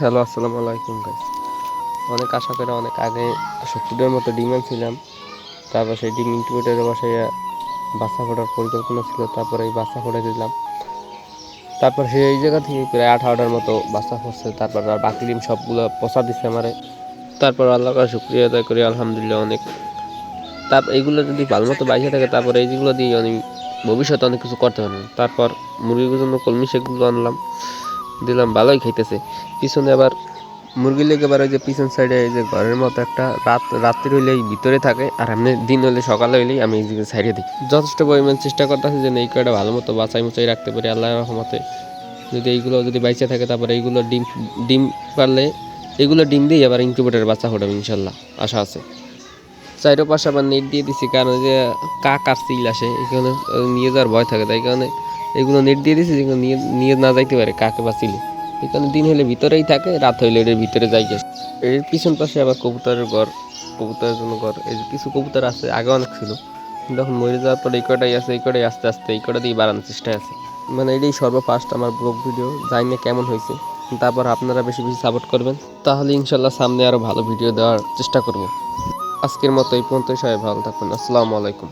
Hello, আসসালামু আলাইকুম guys অনেক আশা করে অনেক আগে সত্তরের মতো ডিমে ছিলাম তারপর সেই ডিম ইনকিউবেটারে বসাইয়া বাচ্চা ফোটার পরিকল্পনা ছিল, তারপরে এই বাচ্চা ফোটে দিলাম। তারপর সেই এই জায়গা থেকে প্রায় আঠারোটার মতো বাচ্চা ফুটছে, তারপর আর বাকি ডিম সবগুলো পচা দিচ্ছে আমারে। তারপর আল্লাহ কাছে শুক্রিয়া আদায় করি, আলহামদুলিল্লাহ অনেক। তারপর এইগুলো যদি ভালো মতো বাইসে থাকে, তারপর এইগুলো দিয়ে আমি ভবিষ্যতে অনেক কিছু করতে পারব। তারপর মুরগির জন্য কলমি সেগুলো আনলাম। দিলাম, ভালোই খাইতেছে। পিছনে আবার মুরগি লেগে আবার ওই যে পিছন সাইডে এই যে ঘরের মতো একটা রাত, রাত্রি হইলে ভিতরে থাকে, আর এমনি দিন হলে সকালে হইলেই আমি এই দিকে সাইডে দিই। যথেষ্ট পরিমাণ চেষ্টা করতেছি যে এই কয়টা ভালো মতো বাঁচাই মুচাই রাখতে পারি আল্লাহর রহমতে। যদি এইগুলো যদি বাইচে থাকে, তারপরে এইগুলো ডিম ডিম পারলে এগুলো ডিম দিয়ে আবার ইনকিউবেটারের বাচ্চা ফোটাবে ইনশাল্লাহ, আশা আছে। চাইরো পাশে আবার নেট দিয়ে দিছি, কারণ যে কাক আর সিল আসে এখানে নিয়ে যাওয়ার ভয় থাকে, তাই কারণে এগুলো নেট দিয়ে দিছি, যেগুলো নিয়ে নিয়ে না যাইতে পারে, কাকে বা সিলে এখানে দিন হলে ভিতরেই থাকে, রাত হইলে এর ভিতরে যাই গেছে। এর পিছন পাশে আবার কবুতরের ঘর, কবুতরের জন্য ঘর। এই যে কিছু কবুতর আছে, আগে অনেক ছিল। কিন্তু এখন মরে যাওয়ার পর এই কটাই আছে, এই কটাই আস্তে আস্তে, এই কটা দিয়ে বাড়ানোর চেষ্টা আছে। মানে এটাই সর্বফার্স্ট আমার ব্লগ ভিডিও, জানি না কেমন হয়েছে। তারপর আপনারা বেশি বেশি সাপোর্ট করবেন। তাহলে ইনশাল্লাহ সামনে আরও ভালো ভিডিও দেওয়ার চেষ্টা করব। আজকের মতো এই পর্যন্ত সবাই ভালো থাকবেন আসসালামু আলাইকুম।